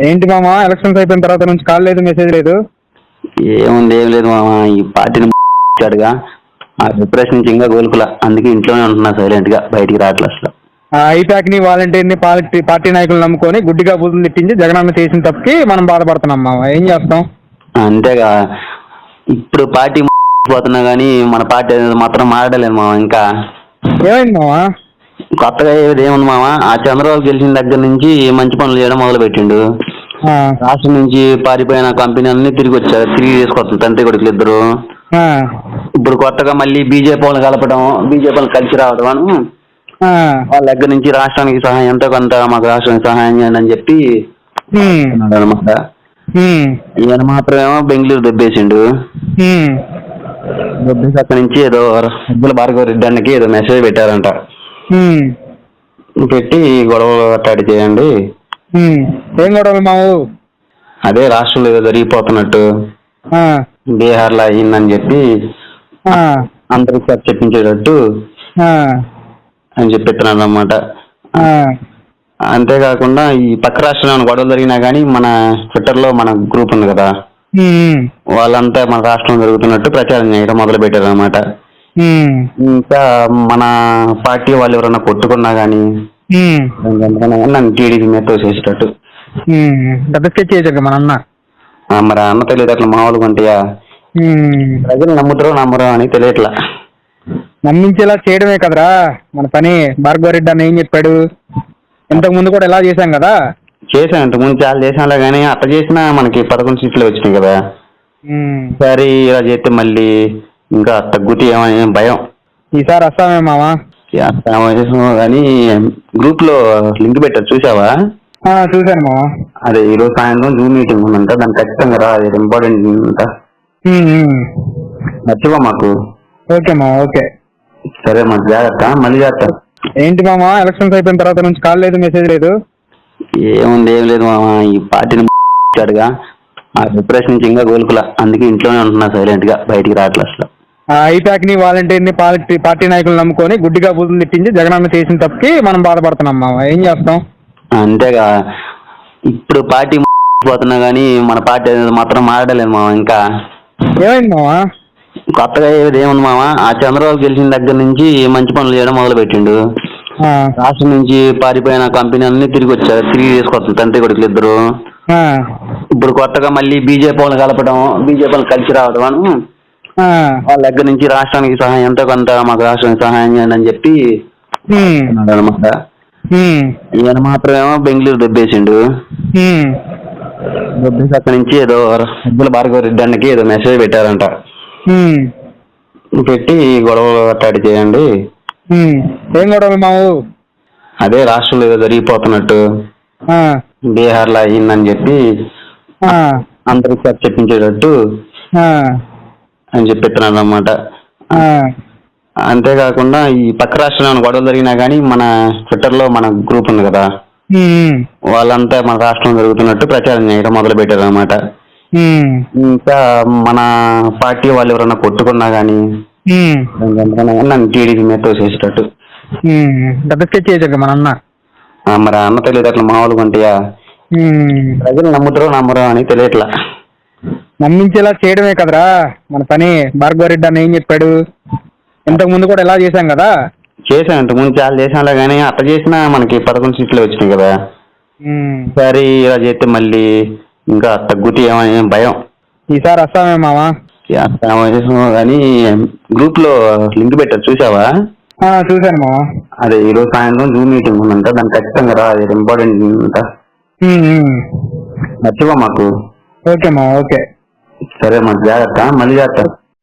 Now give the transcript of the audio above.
ఏంటి మామ? ఎలక్షన్స్ అయిపోయిన తర్వాత నుంచి కాల్ లేదు మెసేజ్ లేదు. ఏముంది ఏం లేదు మామ. ఈ పార్టీని ఇచ్చాడుగా. ఆ డిప్రెషన్ నుంచి ఇంకా కోలుకులా. అందుకే ఇంట్లోనే ఉంటున్నా సైలెంట్గా బయటికి రావట్లే అసలు. ఆ ఐపాక్ని వాలంటీర్ని పార్టీ పార్టీ నాయకులు నమ్ముకొని గుడ్డిగా బూతులు తిట్టించి జగనన్న చేసిన తప్పుకి మనం బాధపడుతున్నాం మామ. ఏం చేస్తాం? అంతేగా. ఇప్పుడు పార్టీ పోతున్నా కానీ మన పార్టీ అనేది మాత్రం మారడలేదు మామ ఇంకా. ఏమైంది మామ? కొత్తగా ఏది ఏముంది మామ? ఆ చంద్రబాబు గెలిచిన దగ్గర నుంచి మంచి పనులు చేయడం మొదలు పెట్టిండు రాష్ట్రం నుంచి పారిపోయిన కంపెనీ అన్ని తిరిగి వచ్చారు. తిరిగి తీసుకొస్తారు. తండ్రి కొడుకులు ఇద్దరు. ఇప్పుడు కొత్తగా మళ్ళీ బీజేపీ వాళ్ళని కలపడం బీజేపీ వాళ్ళని కలిసి రావడం అని వాళ్ళ దగ్గర నుంచి రాష్ట్రానికి సహాయం ఎంతో కొంత మాకు రాష్ట్రానికి సహాయం చేయండి అని చెప్పి అనమాట ఈయన మాత్రమేమో బెంగళూరు దెబ్బేసిండు. దెబ్బేసి అక్కడి నుంచి ఏదో సభ్యుల భార్గవ రెడ్డి ఏదో మెసేజ్ పెట్టారంట. పెట్టి గొడవలు కట్టాడి చేయండి. ఏం గొడవలు మావు? అదే రాష్ట్రంలో ఏదో జరిగిపోతున్నట్టు. ఆ, బీహార్లో అయ్యిందని చెప్పి అందరికి అది చెప్పించేటట్టు అని చెప్పిస్తున్నాడు అనమాట అంతేకాకుండా ఈ పక్క రాష్ట్రంలో గొడవలు జరిగినా కానీ మన ట్విట్టర్లో మన గ్రూప్ ఉంది కదా వాళ్ళంతా మన రాష్ట్రం జరుగుతున్నట్టు ప్రచారం చేయడం మొదలు పెట్టారు అనమాట ఇంకా మన పార్టీ వాళ్ళు ఎవరైనా కొట్టుకున్నా కానీ ఉమ్, నన్ను టీడీపీ మీద తోసేసేటట్టు. పెద్ద స్కెచ్ చేయొచ్చు మన అన్న. మరి అన్న తెలియదు మామూలుగా ఉంటాయా. ప్రజలు నమ్ముతారో నమ్మరో అని తెలియట్లా. నమ్మించేలా చేయడమే కదరా. మన పని. భార్గవరెడ్డి అన్న ఏం చెప్పాడు? ఇంతకు ముందు కూడా ఎలా చేశాం కదా. చేశాను ఇంతకు ముందు చాలా చేశానులే కానీ అట్లా చేసినా మనకి పదకొండు సీట్లు వచ్చినాయి కదా. సరే ఇలా చేస్తే మళ్ళీ ఇంకా తగ్గుతాయి ఏమని భయం. ఈసారి వస్తామే మావా? కానీ గ్రూప్లో లింక్ పెట్టారు చూసావా మావా అదే ఈ రోజు సాయంత్రం జూమ్ మీటింగ్ ఉందంట దానికి ఖచ్చితంగా రా అది ఇంపార్టెంట్ అంట. మర్చిపో మాకు? ఓకే మావా ఓకే. సరే మాకు జాగ్రత్త మళ్ళీ చేస్తా. ఏంటి మామా ఎలక్షన్స్ అయిపోయిన తర్వాత నుంచి కాల్ లేదు మెసేజ్ లేదు? ఏముంది ఏం లేదు మామ ఈ పార్టీని ఇచ్చాడుగా. ఆ డిప్రెషన్ నుంచి ఇంకా కోలుకులా అందుకే ఇంట్లోనే ఉంటున్నా సైలెంట్గా బయటికి రావట్లే అసలు. ఆ ఐపాక్ని వాలంటీర్ని పార్టీ పార్టీ నాయకులు నమ్ముకొని గుడ్డిగా బూతులు తిట్టించి జగనన్న చేసిన తప్పుకి మనం బాధపడుతున్నాం మావా ఏం చేస్తాం? అంతేగా. ఇప్పుడు పార్టీ పోతున్నా కానీ మన పార్టీ అనేది మాత్రం మారడలేదు మామ ఇంకా. ఏమైంది మావా కొత్తగా ఏది ఏముంది మామ? ఆ చంద్రబాబు గెలిచిన దగ్గర నుంచి మంచి పనులు చేయడం మొదలు పెట్టిండు రాష్ట్రం నుంచి పారిపోయిన కంపెనీ అన్ని తిరిగి వచ్చారు. తిరిగి తీసుకొస్తారు తండ్రి కొడుకులు ఇద్దరు. ఇప్పుడు కొత్తగా మళ్ళీ బీజేపీ వాళ్ళని కలపడం బీజేపీ వాళ్ళని కలిసి రావడం వాళ్ళ దగ్గర నుంచి రాష్ట్రానికి సహాయం ఎంతో కొంత మాకు రాష్ట్రానికి సహాయం చేయండి అని చెప్పి అనమాట ఈయన మాత్రమేమో బెంగళూరు దెబ్బేసిండు. దెబ్బేసి అక్కడి నుంచి ఏదో సభ్యుల భార్గవ రెడ్డి అన్నకి ఏదో మెసేజ్ పెట్టారంట. పెట్టి గొడవలు కట్టాడి చేయండి. ఏం గొడవలు మావు? అదే రాష్ట్రంలో ఏదో జరిగిపోతున్నట్టు. ఆ, బీహార్లో అయ్యిందని చెప్పి అందరికి అది చెప్పించేటట్టు అని చెప్పిస్తున్నాడు అనమాట అంతేకాకుండా ఈ పక్క రాష్ట్రంలో గొడవలు జరిగినా కానీ మన ట్విట్టర్లో మన గ్రూప్ ఉంది కదా వాళ్ళంతా మన రాష్ట్రం జరుగుతున్నట్టు ప్రచారం చేయడం మొదలు పెట్టారు అనమాట ఇంకా మన పార్టీ వాళ్ళు ఎవరైనా కొట్టుకున్నా కానీ ఉమ్, నన్ను టీడీపీ మీద తోసేసేటట్టు. పెద్ద స్కెచ్ మన అన్న. మరి అన్న తెలియదు అట్లా మామూలుగా ఉంటాయా. ప్రజలు నమ్ముతారో నమ్మరో అని తెలియట్లా. నమ్మించేలా చేయడమే కదరా. మన పని. భార్గవరెడ్డి అన్న ఏం చెప్పాడు? ఇంతకు ముందు కూడా ఎలా చేశాం కదా? చేశాను ఇంతకు ముందు చాలా చేశానులే కానీ అట్లా చేసినా మనకి పదకొండు సీట్లు వచ్చినాయి కదా. సరే ఇలా చేస్తే మళ్ళీ ఇంకా తగ్గుతాయి ఏమని భయం. ఈసారి వస్తామే మావా కానీ గ్రూప్లో లింక్ పెట్టారు. చూసావా చూశాను మావా అదే ఈ రోజు సాయంత్రం జూమ్ మీటింగ్ ఉందంట. దానికి ఖచ్చితంగా రా అది ఇంపార్టెంట్ అంట. మర్చిపో మాకు? ఓకే మావా ఓకే. సరే మాకు జాగ్రత్త. మళ్ళీ చేస్తా.